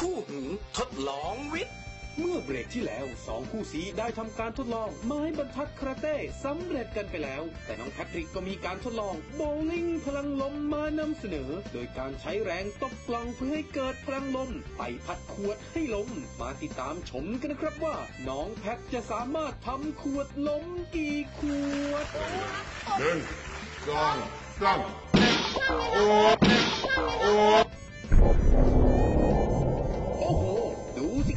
คู่หูทดลองวิทย์ เมื่อเบรกที่แล้วสองคู่สีได้ทำการทดลอง ไม้บรรทัดคาราเต้สำเร็จกันไปแล้ว แต่น้องแพทริกก็มีการทดลองโบลิ่งพลังลมมานำเสนอ โดยการใช้แรงตบกล่องเพื่อให้เกิดพลังลม ไปพัดขวดให้ล้มมาติดตามชมกันนะครับว่า น้องแพทจะสามารถทำขวดล้มกี่ขวดหนึ่งสองสามโอ้โอ้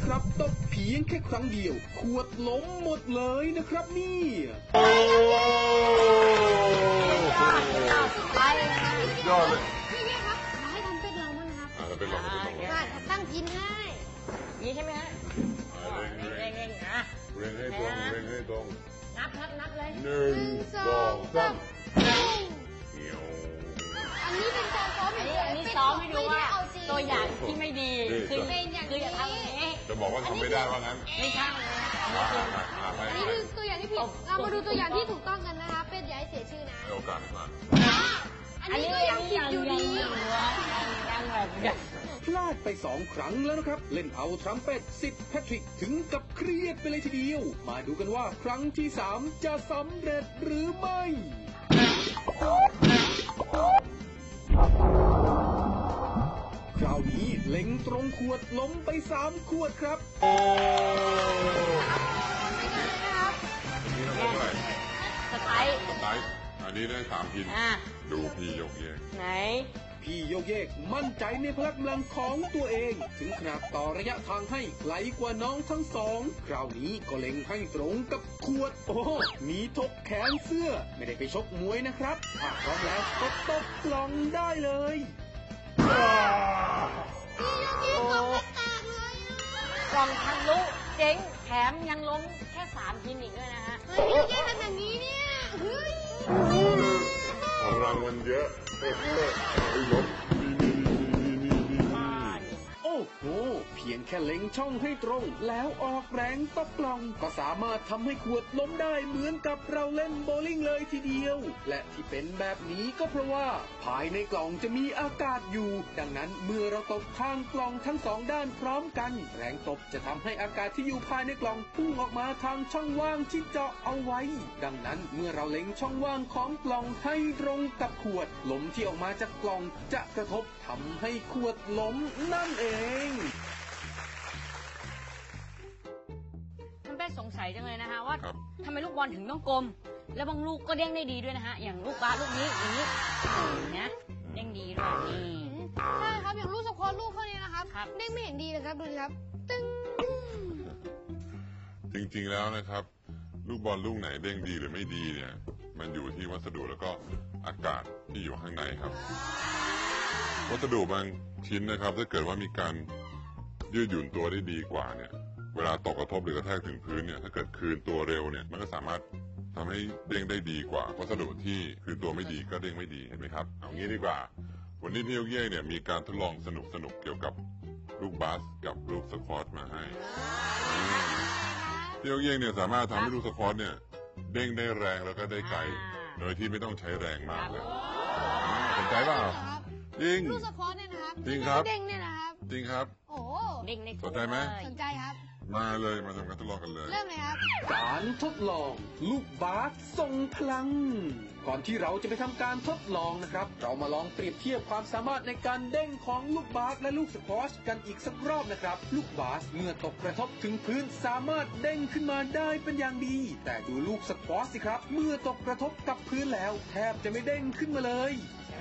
ดูสิครับตบเพียงแค่ครั้งเดียว ขวดล้มหมดเลยนะครับเนี่ยไปเลยนะคะยอดเลยพี่พี่ครับมาให้ทำเป็นเรามั้งครับอะเราเป็นลองเป็นลองได้ตั้งกินให้นี่ใช่ไหมฮะเร่งเร่งเร่เร่งงๆอะเร่งให้ตรงเร่งให้ตรงนับนับนับเลยหนึ่งสองสามเหนียวอันนี้เป็นการซ้อมอันเฉนี้ยๆอันนี้ไม่ซ้อมให้ดูว่าไม่ได้เอจริงตัวอย่างที่ไม่ดีคือเป็นอย่างนี้คืออย่าทำอย่างนี้ จะบอกว่าทำไม่ได้ว่างั้นไม่ใช่เลยนะอ่าอ่าอ่าไปอันนี้คือตัวอย่างที่ผิด เรามาดูตัวอย่างที่ถูกต้องกันนะคะ เป็นอย่าให้เสียชื่อนะ ให้โอกาสให้มาอันนี้ก็ยังผิดอยู่ดียังยังแบบยังพลาดไปสองครั้งแล้วนะครับ เล่นเอาทรัมเป็ตสิทธิ์แพทริกถึงกับเครียดไปเลยทีเดียว มาดูกันว่าครั้งที่สามจะสำเร็จหรือไม่คราวนี้เล็ง ตรงขวดล้มไปสามขวดครับนี่เราเท่าไหร่สไตล์สไลด์อันนี้ได้สามพินอะดูพี่ยกเยกไหน พี่โยกเยกมั่นใจในพลังกำลังของตัวเอง ถึงขนาดต่อระยะทางให้ไกลกว่าน้องทั้งสอง คราวนี้ก็เล็งให้ตรงกับขวด โอ้มีทกแขนเสื้อ ไม่ได้ไปชกมวยนะครับถ้าพร้อมแล้วก็ตบกล่องได้เลยโอ้ กล่องทะลุเจ๊งแถมยังล้มแค่สามพินอีกด้วยนะฮะ เฮ้ยพี่แกทำแบบนี้เนี่ยเฮ้ย รางวัลเยอะเออเออไอ้ลบนี่นี่นี่นี่นี่บ้านี่นี่ โอ้เพียงแค่เล็งช่องให้ตรง แล้วออกแรงตบกล่อง ก็สามารถทำให้ขวดล้มได้เหมือนกับเราเล่นโบว์ลิ่งเลยทีเดียว และที่เป็นแบบนี้ก็เพราะว่า ภายในกล่องจะมีอากาศอยู่ ดังนั้นเมื่อเราตบข้างกล่องทั้งสองด้านพร้อมกัน แรงตบจะทำให้อากาศที่อยู่ภายในกล่องพุ่งออกมาทางช่องว่างที่เจาะเอาไว้ ดังนั้นเมื่อเราเล็งช่องว่างของกล่องให้ตรงกับขวดลมที่ออกมาจากกล่องจะกระทบทำให้ขวดล้มนั่นเองมันเป็นสงสัยจังเลยนะคะว่าครับ ทำไมลูกบอลถึงต้องกลม แล้วบางลูกก็เด้งได้ดีด้วยนะฮะ อย่างลูกบาสลูกนี้อย่างนี้อย่างนี้นะเด้งดีด้วยนี่ ใช่ครับ อย่างลูกสควอตลูกเขาเนี่ยนะครับครับ เด้งไม่เห็นดีเลยครับดูดิครับ ตึ้งจริงๆแล้วนะครับ ลูกบอลลูกไหนเด้งดีหรือไม่ดีเนี่ย มันอยู่ที่วัสดุแล้วก็อากาศที่อยู่ข้างในครับ วัสดุบางชิ้นนะครับ ถ้าเกิดว่ามีการยืดหยุ่นตัวได้ดีกว่าเนี่ย เวลาตกกระทบหรือกระแทกถึงพื้นเนี่ย ถ้าเกิดคืนตัวเร็วเนี่ย มันก็สามารถทำให้เด้งได้ดีกว่าวัสดุที่คืนตัวไม่ดีก็เด้งไม่ดีเห็นไหมครับ เอางี้ดีกว่า วันนี้พี่ยกเย่เนี่ยมีการทดลองสนุกๆเกี่ยวกับลูกบาสกับลูกสควอตมาให้อืมพี่ยกเย่งเนี่ยสามารถทำให้ลูกสควอตเนี่ยเด้งได้แรงแล้วก็ได้ไกล โดยที่ไม่ต้องใช้แรงมากเลยสนใจเปล่าครับ จริง ลูกสควอตเนี่ยนะครับจริงครับ เด้งเนี่ยนะครับ จริงครับ โอ้โหเด้งในสนใจไหม สนใจครับ มาเลยมาทำการทดลองกันเลย เริ่มเลยครับ การทดลอง ลูกบาสทรงพลัง ก่อนที่เราจะไปทำการทดลองนะครับ เรามาลองเปรียบเทียบความสามารถในการเด้งของลูกบาสและลูกสควอชกันอีกสักรอบนะครับ ลูกบาสเมื่อตกกระทบถึงพื้นสามารถเด้งขึ้นมาได้เป็นอย่างดี แต่ดูลูกสควอชสิครับ เมื่อตกกระทบกับพื้นแล้ว แทบจะไม่เด้งขึ้นมาเลย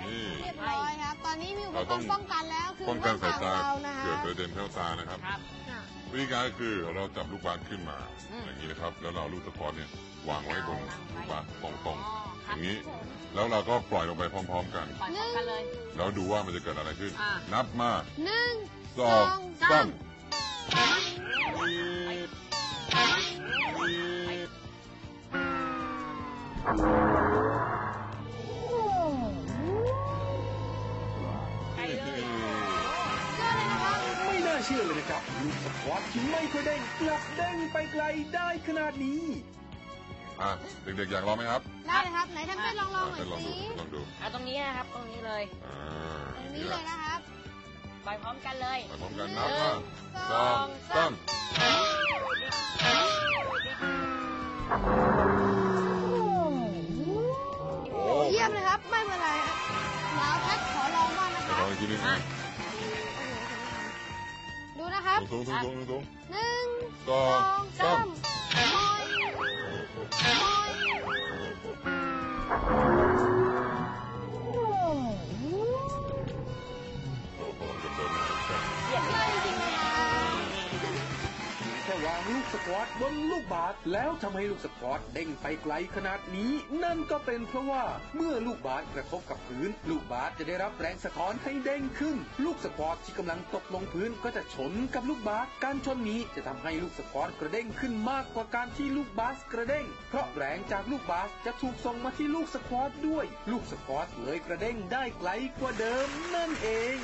นี่ เรียบร้อยครับ ตอนนี้มีอุปเรากต้อรงณ์ป้องกันแล้วคือป้องกันสายตาเรานะคเกิรัดบประเด็นเข้าตานะครับ ครับอะวิธีการก็คือเราจับลูกบาสขึ้นมาอืม อย่างนี้นะครับ แล้วเราเอาลูกสควอตเนี่ยวางไว้บนลูกบาสตรงๆอ๋ออครับย่างนี้ แล้วเราก็ปล่อยลงไปพร้อม ๆ กัน ปล่อยพร้อมกันเลย แล้วดูว่ามันจะเกิดอะไรขึ้น อ่านับมาหนึ่งสองสามไม่ เชื่อเลยนะครับลูกสควอชที่ไม่ค่อยเด้งกลับเด้งไปไกลได้ขนาดนี้ อะเด็กๆอยากลองไหมครับได้เลยครับ ไหนทำเป็นลองๆหน่ให้อยลองสิดูลองดูเอาตรงนี้นะครับ ตรงนี้เลยอ่าตรงนี้เลยนะครับปล่อยพร้อมกันเลยไปพร้อมกันนับมาสองสามโอ้เยี่ยมเลยครับ ไม่เป็นไรครับแล้วแพทขอลองบ้างนะคเดี๋ยวรัลอบงอีกทีหนึง อะดูนะครับ ตบนลูกบาสแล้วทำให้ลูกสควอตเด้งไปไกลขนาดนี้ นั่นก็เป็นเพราะว่าเมื่อลูกบาสกระทบกับพื้น ลูกบาสจะได้รับแรงสะท้อนให้เด้งขึ้น ลูกสควอตที่กำลังตกลงพื้นก็จะชนกับลูกบาสการชนนี้จะทำให้ลูกสควอตกระเด้งขึ้นมากกว่าการที่ลูกบาสกระเด้ง เพราะแรงจากลูกบาสจะถูกส่งมาที่ลูกสควอตด้วย ลูกสควอตเลยกระเด้งได้ไกลกว่าเดิมนั่นเอง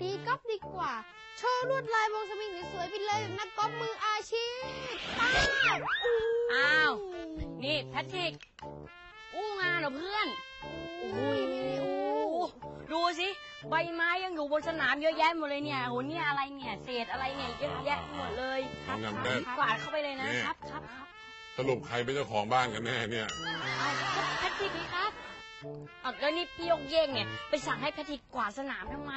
ตีก๊อฟดีกว่า ชว์ลวดลายวงสวิงสวยๆไปเลยแบบนักกอล์ฟมืออาชีพป้าบอ้าว นี่แพทริก อู้งานเหรอเพื่อนโอ้ยโอ้ดูสิ ใบไม้ยังอยู่บนสนามเยอะแยะหมดเลยเนี่ยโอ้เนี่ยอะไรเนี่ย เศษอะไรเนี่ยเยอะแยะหมดเลยน้องงามแพทย์กวาดเข้าไปเลยนะครับครับครับสรุปใครเป็นเจ้าของบ้านกันแน่เนี่ยเอาแพทริกนี่ครับ เอาแล้วนี่พี่ยกเยกเนี่ย ไปสั่งให้แพทริกกวาดสนามทำไม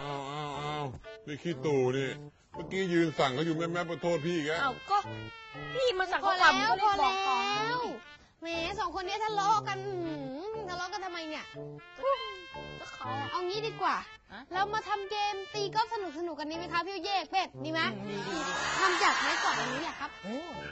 อ้าวอ้าวอ้าวนี่ขี้ตู่นี่ เมื่อกี้ยืนสั่งเขาอยู่แม่แม่ขอโทษพี่อีกแล้วเอาก็ พี่มาสั่งพอเขากลัแล้บวก็พเลอยบอกก่อนแล้วแหมสองคนนี้ทะเลาะกันหืมทะเลาะกันทำไมเนี่ย ก็เขาเอางี้ดีกว่า ฮะ เรามาทำเกมตีกอล์ฟสนุกสนุกๆกันนี้ไหมคะพี่เยกเป็ดดีไหมดีดีดีทำจากไม้กวาดอันนี้แหละครับ โอ้